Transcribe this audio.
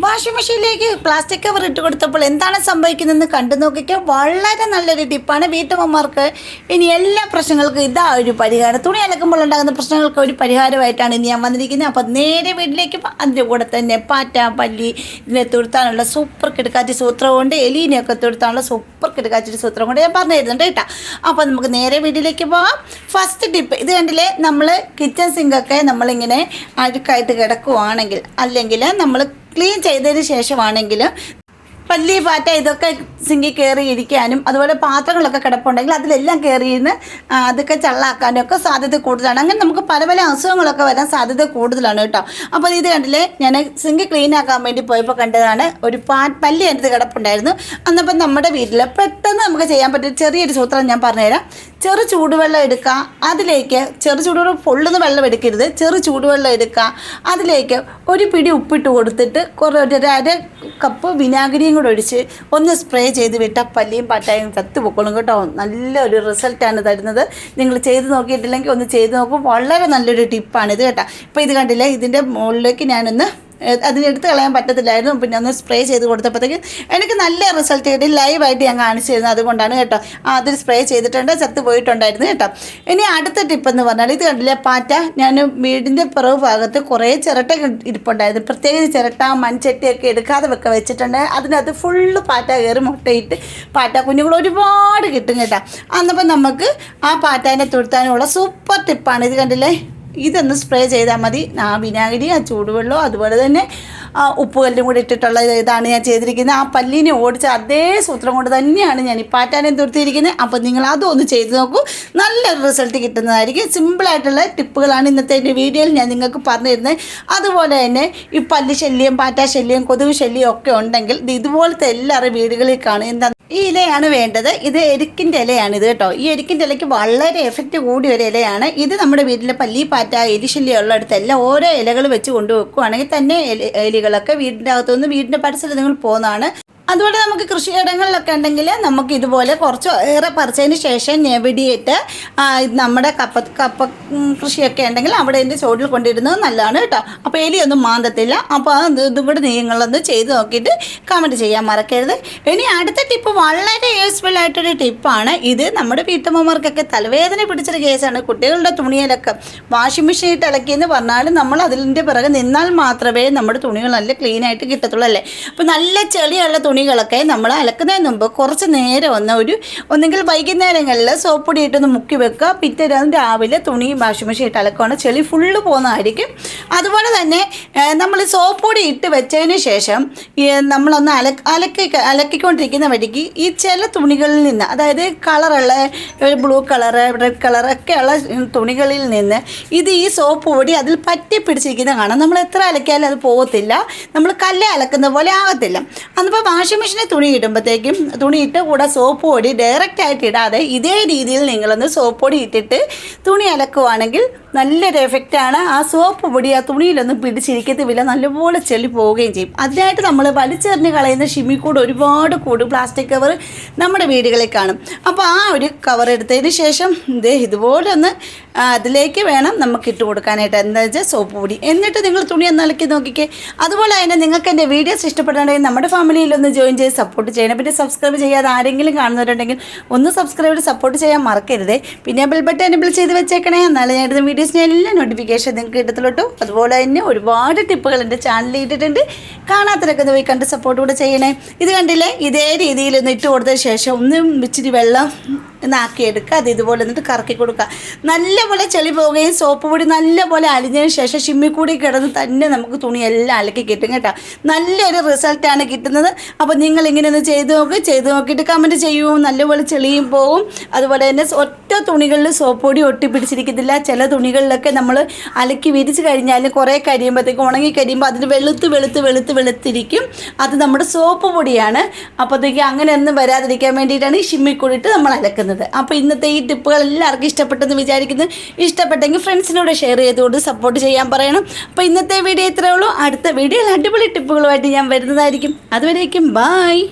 Washing മെഷീനിലേക്ക് plastic cover ഇട്ട് കൊടുത്തപ്പോൾ എന്താണ് സംഭവിക്കുന്നതെന്ന് കണ്ടു നോക്കിക്കുക വളരെ നല്ലൊരു ടിപ്പാണ് വീട്ടമ്മമാർക്ക്. ഇനി എല്ലാ പ്രശ്നങ്ങൾക്കും ഇതാ ഒരു പരിഹാരം. തുണി അലക്കുമ്പോൾ ഉണ്ടാകുന്ന പ്രശ്നങ്ങൾക്ക് ഒരു പരിഹാരമായിട്ടാണ് ഇനി ഞാൻ വന്നിരിക്കുന്നത്. അപ്പോൾ നേരെ വീട്ടിലേക്ക് അതിന്റെ കൂടെ തന്നെ പാറ്റ പല്ലി ഇതിനെ തുരുത്താനുള്ള സൂപ്പർ കിടക്കാറ്റ് സൂത്രം കൊണ്ട് എലീനെയൊക്കെ തുരുത്താനുള്ള സൂപ്പർ കിടക്കാറ്റ് സൂത്രം കൊണ്ട് ഞാൻ പറഞ്ഞു തരുന്നുണ്ട് കേട്ടോ. അപ്പോൾ നമുക്ക് നേരെ വീട്ടിലേക്ക് പോകാം ഫസ്റ്റ് ടിപ്പ് ഇത് കണ്ടില്ലേ? നമ്മൾ കിച്ചൺ സിങ്കൊക്കെ നമ്മളിങ്ങനെ അഴുക്കായിട്ട് കിടക്കുവാണെങ്കിൽ അല്ലെങ്കിൽ നമ്മൾ ക്ലീൻ ചെയ്തതിന് ശേഷമാണെങ്കിൽ പല്ലി പാറ്റ ഇതൊക്കെ സിങ്കി കയറി ഇരിക്കാനും അതുപോലെ പാത്രങ്ങളൊക്കെ കിടപ്പുണ്ടെങ്കിൽ അതിലെല്ലാം കയറിയിരുന്ന് അതൊക്കെ ചള്ളാക്കാനും ഒക്കെ സാധ്യത കൂടുതലാണ്. അങ്ങനെ നമുക്ക് പല പല അസുഖങ്ങളൊക്കെ വരാൻ സാധ്യത കൂടുതലാണ് കേട്ടോ. അപ്പോൾ ഇത് കണ്ടില്ലേ ഞാൻ സിങ്കി ക്ലീൻ ആക്കാൻ വേണ്ടി പോയപ്പോൾ കണ്ടതാണ് ഒരു പാ പല്ലി എന്റെ കിടപ്പുണ്ടായിരുന്നു. അന്നപ്പം നമ്മുടെ പെട്ടെന്ന് നമുക്ക് ചെയ്യാൻ പറ്റിയ ചെറിയൊരു സൂത്രം ഞാൻ പറഞ്ഞുതരാം. ചെറു ചൂടുവെള്ളം എടുക്കുക അതിലേക്ക് ചെറു ചൂടുവെള്ളം പൊള്ളുന്ന വെള്ളം എടുക്കരുത്. ചെറു ചൂടുവെള്ളം എടുക്കുക അതിലേക്ക് ഒരു പിടി ഉപ്പിട്ട് കൊടുത്തിട്ട് കുറേ ഒരു അര കപ്പ് വിനാഗിരിയും കൂടെ ഒഴിച്ച് ഒന്ന് സ്പ്രേ ചെയ്ത് വിട്ടാൽ പല്ലിയും പട്ടായും ചത്തുപൊക്കോളും കേട്ടോ. നല്ലൊരു റിസൾട്ടാണ് തരുന്നത്. നിങ്ങൾ ചെയ്ത് നോക്കിയിട്ടില്ലെങ്കിൽ ഒന്ന് ചെയ്ത് നോക്കും. വളരെ നല്ലൊരു ടിപ്പാണിത് കേട്ടോ. ഇപ്പോൾ ഇത് കണ്ടില്ലേ? ഇതിന്റെ മുകളിലേക്ക് ഞാനൊന്ന് അതിനെടുത്ത് കളയാൻ പറ്റത്തില്ലായിരുന്നു. പിന്നെ ഒന്ന് സ്പ്രേ ചെയ്ത് കൊടുത്തപ്പോഴത്തേക്ക് എനിക്ക് നല്ല റിസൾട്ട് കിട്ടി. ലൈവായിട്ട് ഞാൻ കാണിച്ചു തരുന്നത് അതുകൊണ്ടാണ് കേട്ടോ. ആ അതിൽ സ്പ്രേ ചെയ്തിട്ടുണ്ട്. ചത്ത് പോയിട്ടുണ്ടായിരുന്നു കേട്ടോ. ഇനി അടുത്ത ടിപ്പ് എന്ന് പറഞ്ഞാൽ ഇത് കണ്ടില്ലേ? പാറ്റ. ഞാൻ വീടിന്റെ പിറവ് ഭാഗത്ത് കുറേ ചിരട്ട ഇരിപ്പുണ്ടായിരുന്നു. പ്രത്യേകിച്ച് ചിരട്ട മൺചട്ടിയൊക്കെ എടുക്കാതെ വെക്കെ വെച്ചിട്ടുണ്ട്. അതിനകത്ത് ഫുള്ള് പാറ്റ കയറി മുട്ടയിട്ട് പാറ്റ കുഞ്ഞുങ്ങൾ ഒരുപാട് കിട്ടും കേട്ടോ. അന്നപ്പോൾ നമുക്ക് ആ പാറ്റാനെ തുരുത്താനുള്ള സൂപ്പർ ടിപ്പാണ് ഇത് കണ്ടില്ലേ? ഇതൊന്ന് സ്പ്രേ ചെയ്താൽ മതി. ആ വിനാഗിരി ആ ചൂടുവെള്ളവും അതുപോലെ തന്നെ ഉപ്പുകല്ലും കൂടി ഇട്ടിട്ടുള്ള ഇതാണ് ഞാൻ ചെയ്തിരിക്കുന്നത്. ആ പല്ലിനെ ഓടിച്ച അതേ സൂത്രം കൊണ്ട് തന്നെയാണ് ഞാൻ ഈ പാറ്റാനെ തുരുത്തിയിരിക്കുന്നത് അപ്പോൾ നിങ്ങൾ അതും ഒന്ന് ചെയ്ത് നോക്കൂ. നല്ലൊരു റിസൾട്ട് കിട്ടുന്നതായിരിക്കും. സിമ്പിളായിട്ടുള്ള ടിപ്പുകളാണ് ഇന്നത്തെ എന്റെ വീഡിയോയിൽ ഞാൻ നിങ്ങൾക്ക് പറഞ്ഞു തരുന്നത് അതുപോലെ തന്നെ ഈ പല്ല് ശല്യം പാറ്റാ ശല്യം കൊതുക് ശല്യം ഒക്കെ ഉണ്ടെങ്കിൽ ഇത് ഇതുപോലത്തെ എല്ലാവരും വീടുകളിൽ കാണും. എന്താ? ഈ ഇലയാണ് വേണ്ടത്. ഇത് എരിക്കിന്റെ ഇലയാണ് ഇത് കേട്ടോ. ഈ എരിക്കിന്റെ ഇലയ്ക്ക് വളരെ എഫക്റ്റ് കൂടിയ ഒരു ഇലയാണ്. ഇത് നമ്മുടെ വീട്ടിലെ പല്ലി പാറ്റ എലിശല്യം ഉള്ളിടത്തെല്ലാം ഓരോ ഇലകൾ വെച്ച് കൊണ്ടുവെക്കുകയാണെങ്കിൽ തന്നെ എലി എലികളൊക്കെ വീടിന്റെ അകത്തുനിന്ന് വീടിന്റെ പരിസരത്ത് നിങ്ങൾ പോകുന്നതാണ്. അതുപോലെ നമുക്ക് കൃഷിയിടങ്ങളിലൊക്കെ ഉണ്ടെങ്കിൽ നമുക്ക് ഇതുപോലെ കുറച്ച് ഏറെ പറിച്ചതിന് ശേഷം ഞെവിടിയിട്ട് നമ്മുടെ കപ്പ കപ്പ കൃഷിയൊക്കെ ഉണ്ടെങ്കിൽ അവിടെ എന്റെ ചോട്ടിൽ കൊണ്ടിരുന്നത് നല്ലതാണ് കേട്ടോ. അപ്പോൾ എലിയൊന്നും മാന്തത്തില്ല. അപ്പോൾ അത് ഇതും കൂടെ നിങ്ങളൊന്ന് ചെയ്ത് നോക്കിയിട്ട് കമന്റ് ചെയ്യാൻ മറക്കരുത്. ഇനി അടുത്ത ടിപ്പ് വളരെ യൂസ്ഫുൾ ആയിട്ടൊരു ടിപ്പാണ്. ഇത് നമ്മുടെ വീട്ടമ്മമാർക്കൊക്കെ തലവേദന പിടിച്ചൊരു കേസാണ്. കുട്ടികളുടെ തുണിയിലൊക്കെ വാഷിംഗ് മെഷീൻ ഇട്ട് അലക്കിയെന്ന് പറഞ്ഞാലും നമ്മൾ അതിന്റെ പിറകെ നിന്നാൽ മാത്രമേ നമ്മുടെ തുണികൾ നല്ല ക്ലീൻ ആയിട്ട് കിട്ടത്തുള്ളൂ അല്ലേ? അപ്പോൾ നല്ല ചെളിയുള്ള തുണികളൊക്കെ നമ്മൾ അലക്കുന്നതിന് മുമ്പ് കുറച്ച് നേരം ഒന്ന് ഒരു ഒന്നെങ്കിൽ വൈകുന്നേരങ്ങളിൽ സോപ്പ് പൊടി ഇട്ടൊന്ന് മുക്കി വെക്കുക. പിറ്റേ ദിവസം രാവിലെ തുണി വാഷിംഗ് മെഷീൻ ഇട്ട് അലക്കുകയാണ് ചെളി ഫുള്ള് പോകുന്നതായിരിക്കും. അതുപോലെ തന്നെ നമ്മൾ സോപ്പ് പൊടി ഇട്ട് വെച്ചതിന് ശേഷം നമ്മളൊന്ന് അല അലക്കി അലക്കിക്കൊണ്ടിരിക്കുന്ന വഴിക്ക് ഈ ചില തുണികളിൽ നിന്ന് അതായത് കളറുള്ള ബ്ലൂ കളറ് റെഡ് കളർ ഒക്കെയുള്ള തുണികളിൽ നിന്ന് ഇത് ഈ സോപ്പ് പൊടി അതിൽ പറ്റി പിടിച്ചിരിക്കുന്നത് കാണാം. നമ്മൾ എത്ര അലക്കിയാലും അത് പോകത്തില്ല. നമ്മൾ കല്ല് അലക്കുന്ന പോലെ ആകത്തില്ല. അന്നിപ്പോൾ വാഷിംഗ് മെഷീനിൽ തുണി ഇടുമ്പോഴത്തേക്കും തുണി ഇട്ട് കൂടെ സോപ്പ് പൊടി ഡയറക്റ്റ് ആയിട്ട് ഇടാതെ ഇതേ രീതിയിൽ നിങ്ങളൊന്ന് സോപ്പ് പൊടി ഇട്ടിട്ട് തുണി അലക്കുവാണെങ്കിൽ നല്ലൊരു എഫക്റ്റാണ് ആ സോപ്പ് പൊടി ആ തുണിയിലൊന്നും പിടിച്ചിരിക്കത്തുമില്ല നല്ലപോലെ ചെളി പോവുകയും ചെയ്യും. അതിനായിട്ട് നമ്മൾ വലിച്ചെറിഞ്ഞ് കളയുന്ന ഷിമ്മിക്കൂട് ഒരുപാട് കൂടും. പ്ലാസ്റ്റിക് കവർ നമ്മുടെ വീടുകളിൽ കാണും. അപ്പോൾ ആ ഒരു കവർ എടുത്തതിന് ശേഷം ദേ ഇതുപോലെ ഒന്ന് അതിലേക്ക് വേണം നമുക്ക് ഇട്ട് കൊടുക്കാനായിട്ട്. എന്താ വെച്ചാൽ സോപ്പ് പൊടി. എന്നിട്ട് നിങ്ങൾ തുണി ഒന്ന് അലക്കി നോക്കിക്കേ. അതുപോലെ തന്നെ നിങ്ങൾക്ക് എന്റെ വീഡിയോസ് ഇഷ്ടപ്പെടുന്നുണ്ടെങ്കിൽ നമ്മുടെ ഫാമിലിയിൽ ഒന്ന് ജോയിൻ ചെയ്ത് സപ്പോർട്ട് ചെയ്യണം. പിന്നെ സബ്സ്ക്രൈബ് ചെയ്യാതെ ആരെങ്കിലും കാണുന്നവരുണ്ടെങ്കിൽ ഒന്ന് സബ്സ്ക്രൈബ് ചെയ്ത് സപ്പോർട്ട് ചെയ്യാൻ മറക്കരുതേ. പിന്നെ ബെൽ ബട്ടൺ എനബിൾ ചെയ്ത് വെച്ചേക്കണേ. എന്നാലും ഞാൻ ഇടുന്ന വീഡിയോസിന് എല്ലാ നോട്ടിഫിക്കേഷൻ നിങ്ങൾക്ക് കിട്ടത്തുള്ളൂ. അതുപോലെ തന്നെ ഒരുപാട് ടിപ്പുകൾ എന്റെ ചാനലിൽ ഇട്ടിട്ടുണ്ട്. കാണാത്തവരൊക്കെ ഒന്ന് പോയി കണ്ട് സപ്പോർട്ട് കൂടെ ചെയ്യണേ. ഇത് കണ്ടില്ലേ? ഇതേ രീതിയിൽ ഒന്ന് ഇട്ട് കൊടുത്തതിന് ഒന്ന് ഇച്ചിരി വെള്ളം ഒന്നാക്കി എടുക്കുക അത് ഇതുപോലെ എന്നിട്ട് കറക്കി കൊടുക്കുക. നല്ലപോലെ ചെളി പോവുകയും സോപ്പ് പൊടി നല്ലപോലെ അലിഞ്ഞതിന് ശേഷം ഷിമ്മി കൂടി കിടന്ന് തന്നെ നമുക്ക് തുണിയെല്ലാം അലക്കി കിട്ടും കേട്ടോ. നല്ലൊരു റിസൾട്ടാണ് കിട്ടുന്നത്. അപ്പോൾ നിങ്ങൾ ഇങ്ങനെ ഒന്ന് ചെയ്ത് നോക്ക് ചെയ്ത് നോക്കിയിട്ട് കമന്റ് ചെയ്യൂ. നല്ലപോലെ ചെളിയും പോവും. അതുപോലെ തന്നെ ഒറ്റ തുണികളിൽ സോപ്പ് പൊടി ഒട്ടിപ്പിടിച്ചിരിക്കുന്നില്ല ചില തുണികളിലൊക്കെ നമ്മൾ അലക്കി വിരിച്ച് കഴിഞ്ഞാൽ കുറേ കഴിയുമ്പോഴത്തേക്കും ഉണങ്ങി കഴിയുമ്പോൾ അതിന് വെളുത്ത് വെളുത്ത് വെളുത്ത് വെളുത്തിരിക്കും. അത് നമ്മുടെ സോപ്പ് പൊടിയാണ്. അപ്പോഴത്തേക്ക് അങ്ങനെയൊന്നും വരാതിരിക്കാൻ വേണ്ടിയിട്ടാണ് ഈ ഷിമ്മിക്കൂടിയിട്ട് നമ്മൾ അലക്കുന്നത്. അപ്പോൾ ഇന്നത്തെ ഈ ടിപ്പുകൾ എല്ലാവർക്കും ഇഷ്ടപ്പെട്ടെന്ന് വിചാരിക്കുന്നു. ഇഷ്ടപ്പെട്ടെങ്കിൽ ഫ്രണ്ട്സിനോട് ഷെയർ ചെയ്തുകൊണ്ട് സപ്പോർട്ട് ചെയ്യാൻ പറയണം. അപ്പോൾ ഇന്നത്തെ വീഡിയോ ഇത്രയേ ഉള്ളൂ. അടുത്ത വീഡിയോയിൽ അടിപൊളി ടിപ്പുകളുമായിട്ട് ഞാൻ വരുന്നതായിരിക്കും. അതുവരേക്കും ബായ്